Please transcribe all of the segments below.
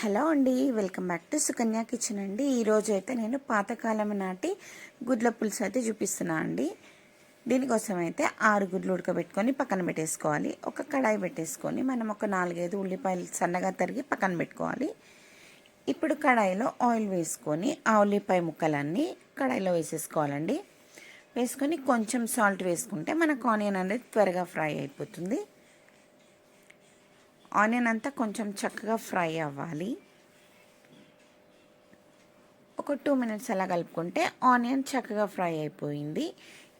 Hello అండి welcome back to Sukanya kitchen అండి. ఈరోజు అయితే నేను పాతకాలం నాటి గుడ్ల పులుసు అయితే చూపిస్తున్నా అండి. దీనికోసం అయితే ఆరు గుడ్లు ఉడకబెట్టుకొని పక్కన పెట్టేసుకోవాలి. ఒక కడాయి పెట్టేసుకొని మనం ఒక నాలుగైదు ఉల్లిపాయలు సన్నగా తరిగి పక్కన పెట్టుకోవాలి. ఇప్పుడు కడాయిలో ఆయిల్ వేసుకొని ఆ ఉల్లిపాయ ముక్కలన్నీ కడాయిలో వేసేసుకోవాలండి. వేసుకొని కొంచెం సాల్ట్ వేసుకుంటే మనకు ఆనియన్ అనేది త్వరగా ఫ్రై అయిపోతుంది. ఆనియన్ అంతా కొంచెం చక్కగా ఫ్రై అవ్వాలి. ఒక టూ మినిట్స్ అలా కలుపుకుంటే ఆనియన్ చక్కగా ఫ్రై అయిపోయింది.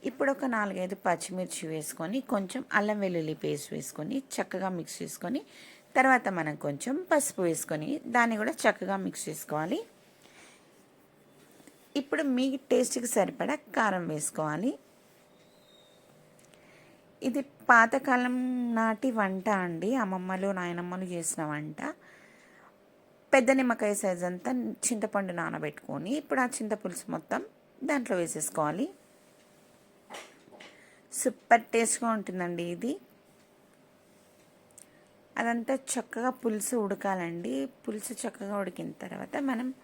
ఇప్పుడు ఒక నాలుగైదు పచ్చిమిర్చి వేసుకొని కొంచెం అల్లం వెల్లుల్లి పేస్ట్ వేసుకొని చక్కగా మిక్స్ చేసుకొని తర్వాత మనం కొంచెం పసుపు వేసుకొని దాన్ని కూడా చక్కగా మిక్స్ చేసుకోవాలి. ఇప్పుడు మీ టేస్ట్కి సరిపడా కారం వేసుకోవాలి. ఇది పాతకాలం నాటి వంట అండి. అమ్మమ్మలు నాయనమ్మలు చేసిన వంట. పెద్ద నిమ్మకాయ సైజ్ అంతా చింతపండు నానబెట్టుకొని ఇప్పుడు ఆ చింతపులుసు మొత్తం దాంట్లో వేసేసుకోవాలి. సూపర్ టేస్ట్గా ఉంటుందండి ఇది. అదంతా చక్కగా పులుసు ఉడకాలండి. పులుసు చక్కగా ఉడికిన తర్వాత మనం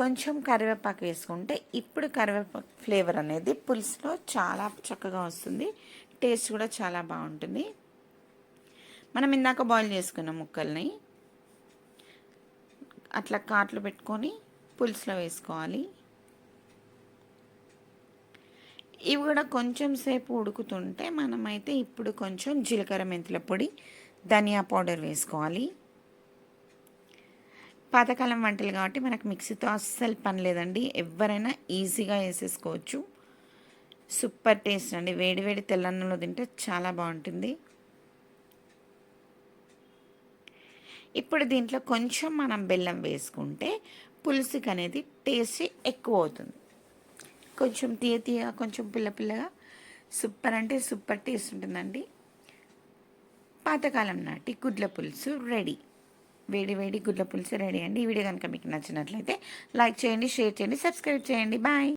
కొంచెం కరివేపాకు వేసుకుంటే ఇప్పుడు కరివేపాకు ఫ్లేవర్ అనేది పులుసులో చాలా చక్కగా వస్తుంది. టేస్ట్ కూడా చాలా బాగుంటుంది. మనం ఇందాక బాయిల్ చేసుకున్న ముక్కల్ని అట్లా కాట్లు పెట్టుకొని పులుసులో వేసుకోవాలి. ఇవి కూడా కొంచెం సేపు ఉడుకుతుంటే మనమైతే ఇప్పుడు కొంచెం జీలకర్ర మెంతుల పొడి ధనియా పౌడర్ వేసుకోవాలి. పాతకాలం వంటలు కాబట్టి మనకు మిక్సీతో అస్సలు పని లేదండి. ఎవరైనా ఈజీగా వేసేసుకోవచ్చు. సూపర్ టేస్ట్ అండి. వేడి వేడి తెల్లన్నంలో తింటే చాలా బాగుంటుంది. ఇప్పుడు దీంట్లో కొంచెం మనం బెల్లం వేసుకుంటే పులుసుకి అనేది టేస్ట్ ఎక్కువ అవుతుంది. కొంచెం తీయ తీయగా కొంచెం పిల్ల పిల్లగా సూపర్ అంటే సూపర్ టేస్ట్ ఉంటుందండి. పాతకాలం నాటి గుడ్ల పులుసు రెడీ. వేడి వేడి గుడ్ల పులుసు రెడీ అండి. ఈ వీడియో కనుక మీకు నచ్చినట్లయితే లైక్ చేయండి షేర్ చేయండి సబ్స్క్రైబ్ చేయండి. బాయ్.